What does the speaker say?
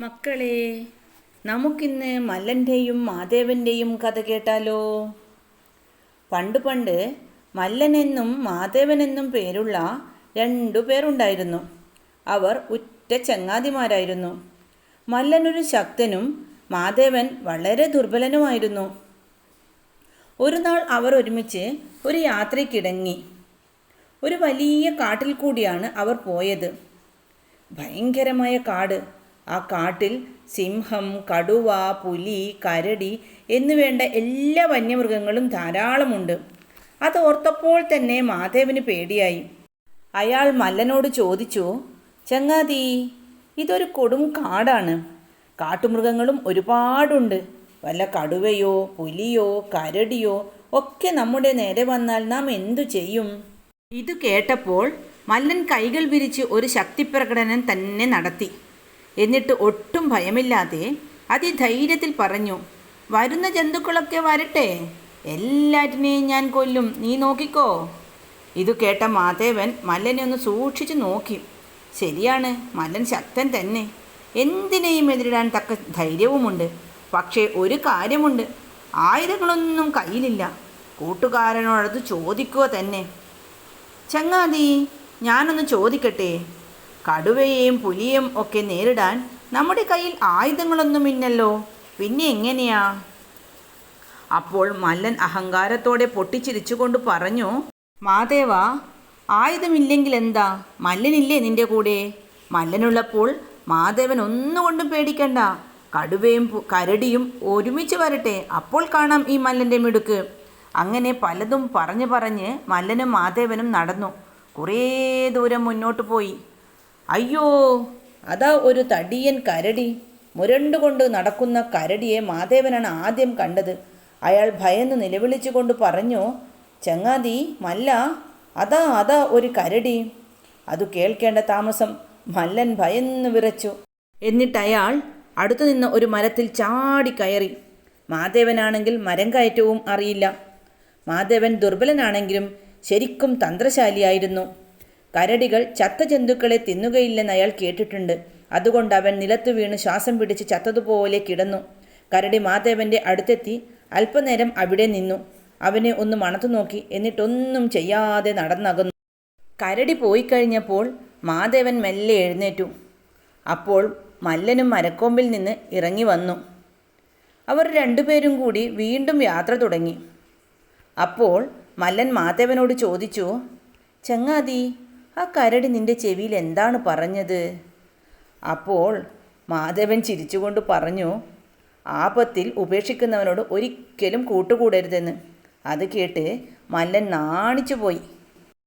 മക്കളെ നമുക്കിന്ന് മല്ലന്റെയും മാധേവന്റെയും കഥ കേട്ടാലോ? പണ്ട് പണ്ട് മല്ലനെന്നും മാധേവനെന്നും പേരുള്ള രണ്ടു പേരുണ്ടായിരുന്നു. അവർ ഉറ്റ ചങ്ങാതിമാരായിരുന്നു. മല്ലനൊരു ശക്തനും മാധേവൻ വളരെ ദുർബലനുമായിരുന്നു. ഒരു നാൾ അവർ ഒരുമിച്ച് ഒരു യാത്രയ്ക്കിടങ്ങി. ഒരു വലിയ കാട്ടിൽ കൂടിയാണ് അവർ പോയത്. ഭയങ്കരമായ കാട്. ആ കാട്ടിൽ സിംഹം കടുവ പുലി കരടി എന്നുവേണ്ട എല്ലാ വന്യമൃഗങ്ങളും ധാരാളമുണ്ട്. അത് ഓർത്തപ്പോൾ തന്നെ മാധേവന് പേടിയായി. അയാൾ മല്ലനോട് ചോദിച്ചു ചങ്ങാതി ഇതൊരു കൊടും കാടാണ്. കാട്ടുമൃഗങ്ങളും ഒരുപാടുണ്ട്. വല്ല കടുവയോ പുലിയോ കരടിയോ ഒക്കെ നമ്മുടെ നേരെ വന്നാൽ നാം എന്തു ചെയ്യും? ഇത് കേട്ടപ്പോൾ മല്ലൻ കൈകൾ വിരിച്ച് ഒരു ശക്തിപ്രകടനം തന്നെ നടത്തി. എന്നിട്ട് ഒട്ടും ഭയമില്ലാതെ അതിധൈര്യത്തിൽ പറഞ്ഞു വരുന്ന ജന്തുക്കളൊക്കെ വരട്ടെ. എല്ലാറ്റിനെയും ഞാൻ കൊല്ലും. നീ നോക്കിക്കോ. ഇത് കേട്ട മാധേവൻ മല്ലനെ ഒന്ന് സൂക്ഷിച്ചു നോക്കി. ശരിയാണ് മല്ലൻ ശക്തൻ തന്നെ. എന്തിനേയും എതിരിടാൻ തക്ക ധൈര്യവുമുണ്ട്. പക്ഷേ ഒരു കാര്യമുണ്ട്. ആയുധങ്ങളൊന്നും കയ്യിലില്ല. കൂട്ടുകാരനോടത് ചോദിക്കുക തന്നെ. ചങ്ങാതി ഞാനൊന്ന് ചോദിക്കട്ടെ. കടുവയെയും പുലിയും ഒക്കെ നേരിടാൻ നമ്മുടെ കയ്യിൽ ആയുധങ്ങളൊന്നുമില്ലല്ലോ പിന്നെ എങ്ങനെയാ? അപ്പോൾ മല്ലൻ അഹങ്കാരത്തോടെ പൊട്ടിച്ചിരിച്ചുകൊണ്ട് പറഞ്ഞു മാതേവ ആയുധമില്ലെങ്കിൽ എന്താ മല്ലനില്ലേ നിന്റെ കൂടെ? മല്ലനുള്ളപ്പോൾ മാധവൻ ഒന്നുകൊണ്ടും പേടിക്കണ്ട. കടുവയും കരടിയും ഒരുമിച്ച് വരട്ടെ അപ്പോൾ കാണാം ഈ മല്ലന്റെ മിടുക്ക്. അങ്ങനെ പലതും പറഞ്ഞു പറഞ്ഞ് മല്ലനും മാധവനും നടന്നു. കുറേ ദൂരം മുന്നോട്ട് പോയി. അയ്യോ അതാ ഒരു തടിയൻ കരടി. മുരണ്ടുകൊണ്ട് നടക്കുന്ന കരടിയെ മാധേവനാണ് ആദ്യം കണ്ടത്. അയാൾ ഭയന്ന് നിലവിളിച്ചുകൊണ്ട് പറഞ്ഞു ചങ്ങാതി മല്ല അതാ അതാ ഒരു കരടി. അത് കേൾക്കേണ്ട താമസം. മല്ലൻ ഭയന്ന് വിറച്ചു. എന്നിട്ട് അയാൾ അടുത്തു നിന്ന് ഒരു മരത്തിൽ ചാടി കയറി. മാധേവനാണെങ്കിൽ മരം കയറ്റവും അറിയില്ല. മാധവൻ ദുർബലനാണെങ്കിലും ശരിക്കും തന്ത്രശാലിയായിരുന്നു. കരടികൾ ചത്ത ജന്തുക്കളെ തിന്നുകയില്ലെന്ന് അയാൾ കേട്ടിട്ടുണ്ട്. അതുകൊണ്ട് അവൻ നിലത്തു വീണ് ശ്വാസം പിടിച്ച് ചത്തതുപോലെ കിടന്നു. കരടി മാധവന്റെ അടുത്തെത്തി അല്പനേരം അവിടെ നിന്നു. അവനെ ഒന്ന് മണത്തു നോക്കി. എന്നിട്ടൊന്നും ചെയ്യാതെ നടന്നകന്നു. കരടി പോയി കഴിഞ്ഞപ്പോൾ മാധവൻ മെല്ലെ എഴുന്നേറ്റു. അപ്പോൾ മല്ലനും മരക്കൊമ്പിൽ നിന്ന് ഇറങ്ങി വന്നു. അവർ രണ്ടുപേരും കൂടി വീണ്ടും യാത്ര തുടങ്ങി. അപ്പോൾ മല്ലൻ മാധവനോട് ചോദിച്ചു ചങ്ങാതി ആ കരടി നിന്റെ ചെവിയിൽ എന്താണ് പറഞ്ഞത്? അപ്പോൾ മാധവൻ ചിരിച്ചുകൊണ്ട് പറഞ്ഞു ആപത്തിൽ ഉപേക്ഷിക്കുന്നവനോട് ഒരിക്കലും കൂട്ടുകൂടരുതെന്ന്. അത് കേട്ട് മല്ലൻ നാണിച്ചു പോയി